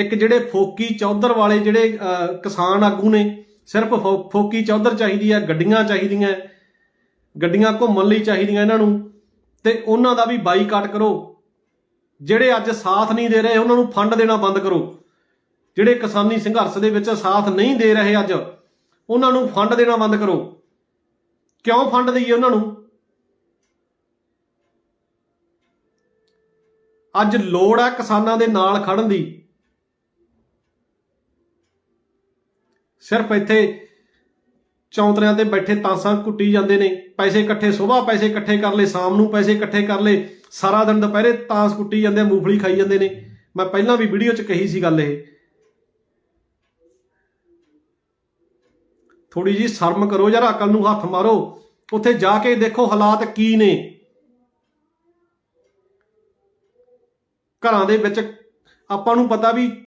ਇੱਕ ਜਿਹੜੇ ਫੋਕੀ ਚੌਧਰ ਵਾਲੇ ਜਿਹੜੇ ਅਹ, ਕਿਸਾਨ ਆਗੂ ਨੇ ਸਿਰਫ ਫੋ- ਫੋਕੀ ਚੌਧਰ ਚਾਹੀਦੀ ਆ ਗੱਡੀਆਂ ਚਾਹੀਦੀਆਂ ਗੱਡੀਆਂ ਘੁੰਮਣ ਲਈ ਚਾਹੀਦੀਆਂ ਇਹਨਾਂ ਨੂੰ ਤੇ ਉਹਨਾਂ ਦਾ ਵੀ ਬਾਈਕਾਟ ਕਰੋ। ਜਿਹੜੇ ਅੱਜ ਸਾਥ ਨਹੀਂ ਦੇ ਰਹੇ ਉਹਨਾਂ ਨੂੰ ਫੰਡ ਦੇਣਾ ਬੰਦ ਕਰੋ। ਜਿਹੜੇ ਕਿਸਾਨੀ ਸੰਘਰਸ਼ ਦੇ ਵਿੱਚ ਸਾਥ ਨਹੀਂ ਦੇ ਰਹੇ ਅੱਜ ਉਹਨਾਂ ਨੂੰ ਫੰਡ ਦੇਣਾ ਬੰਦ ਕਰੋ। ਕਿਉਂ ਫੰਡ ਦਈਏ ਉਹਨਾਂ ਨੂੰ? ਅੱਜ ਲੋੜ ਹੈ ਕਿਸਾਨਾਂ ਦੇ ਨਾਲ ਖੜਨ ਦੀ। ਸਿਰਫ ਇੱਥੇ ਚੌਂਤਰਿਆਂ ਤੇ ਬੈਠੇ ਤਾਂਸਾਂ ਕੁੱਟੀ ਜਾਂਦੇ ਨੇ। ਪੈਸੇ ਇਕੱਠੇ ਸਵੇਰ ਪੈਸੇ ਇਕੱਠੇ ਕਰ ਲਏ, ਸ਼ਾਮ ਨੂੰ ਪੈਸੇ ਇਕੱਠੇ ਕਰ ਲਏ, ਸਾਰਾ ਦਿਨ ਦੁਪਹਿਰੇ ਤਾਂਸ ਕੁੱਟੀ ਜਾਂਦੇ ਆ ਮੂੰਗਫਲੀ ਖਾਈ ਜਾਂਦੇ ਨੇ। ਮੈਂ ਪਹਿਲਾਂ ਵੀ ਵੀਡੀਓ 'ਚ ਕਹੀ ਸੀ ਗੱਲ ਇਹ। ਥੋੜੀ ਜੀ ਸ਼ਰਮ ਕਰੋ, ਯਾਰ ਅਕਲ ਨੂੰ ਹੱਥ ਮਾਰੋ। ਉੱਥੇ ਜਾ ਕੇ ਦੇਖੋ ਹਾਲਾਤ ਕੀ ਨੇ। ਘਰਾਂ ਦੇ ਵਿੱਚ ਆਪਾਂ ਨੂੰ ਪਤਾ ਵੀ